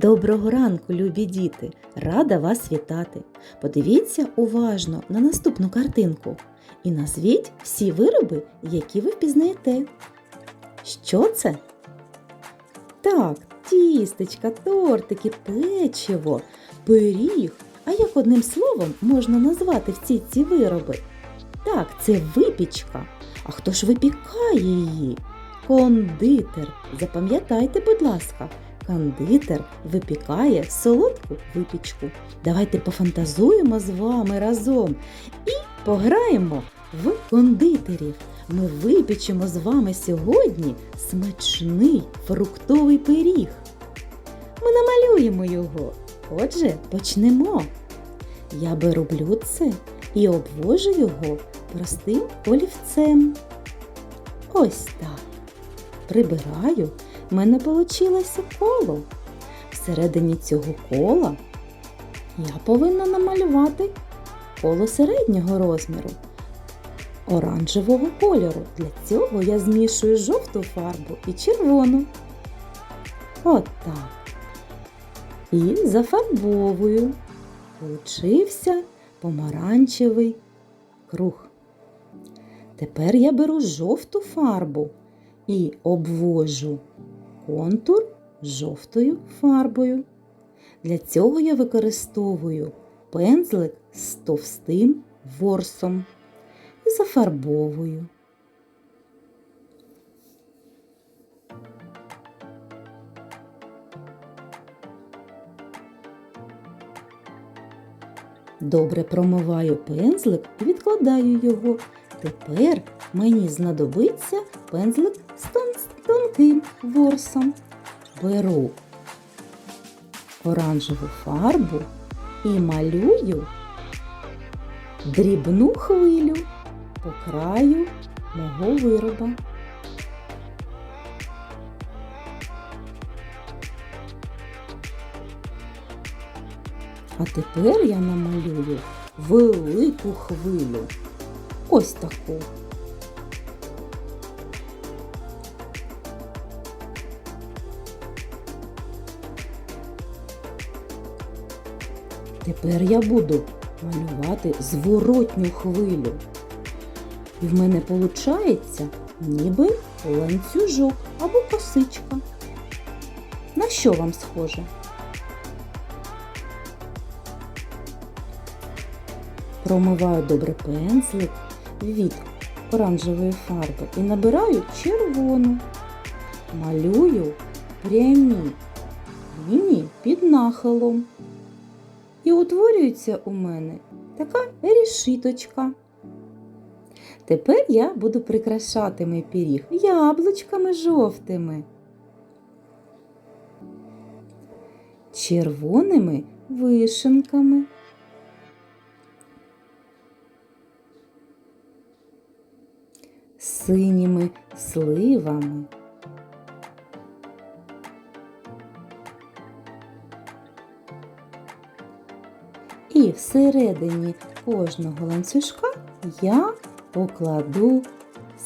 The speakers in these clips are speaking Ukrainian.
Доброго ранку, любі діти! Рада вас вітати! Подивіться уважно на наступну картинку і назвіть всі вироби, які ви впізнаєте. Що це? Так, тістечка, тортики, печиво, пиріг. А як одним словом можна назвати всі ці вироби? Так, це випічка. А хто ж випікає її? Кондитер. Запам'ятайте, будь ласка, кондитер випікає солодку випічку. Давайте пофантазуємо з вами разом і пограємо в кондитерів. Ми випічемо з вами сьогодні смачний фруктовий пиріг. Ми намалюємо його. Отже, почнемо. Я беру блюдце і обвожу його простим олівцем. Ось так. Прибираю, в мене вийшло коло. Всередині цього кола я повинна намалювати коло середнього розміру оранжевого кольору. Для цього я змішую жовту фарбу і червону. От так. І зафарбовую. Получився помаранчевий круг. Тепер я беру жовту фарбу і обвожу контур жовтою фарбою. Для цього я використовую пензлик з товстим ворсом і зафарбовую. Добре промиваю пензлик і відкладаю його. Тепер мені знадобиться пензлик з тонким ворсом. Беру оранжеву фарбу і малюю дрібну хвилю по краю мого вироба. А тепер я намалюю велику хвилю. Ось таку. Тепер я буду малювати зворотню хвилю. І в мене виходить ніби ланцюжок або косичка. На що вам схоже? Промиваю добре пензлик від оранжевої фарби і набираю червону. Малюю прямі лінії під нахилом. І утворюється у мене така решіточка. Тепер я буду прикрашати мій пиріг яблучками жовтими, червоними вишенками. синіми сливами. І всередині кожного ланцюжка я покладу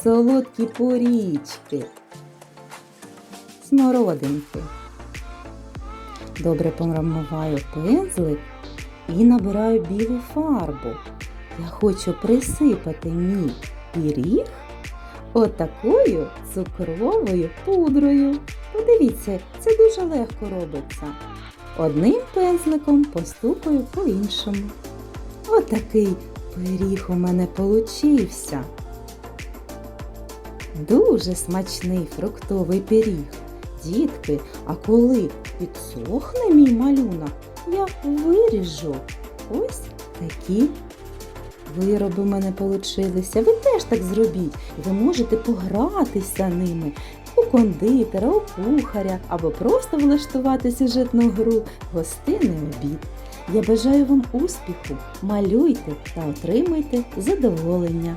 солодкі порічки, смородинки. Добре промиваю пензлик і набираю білу фарбу. Я хочу присипати мій пиріг отакою цукровою пудрою. Подивіться, це дуже легко робиться. Одним пензликом постукаю по іншому. Отакий пиріг у мене получився. Дуже смачний фруктовий пиріг. Дітки, а коли підсохне мій малюнок, я виріжу ось такі вироби в мене получилися. Ви теж так зробіть. Ви можете погратися ними у кондитера, у кухаря або просто влаштувати сюжетну гру гостинний обід. Я бажаю вам успіху, малюйте та отримуйте задоволення.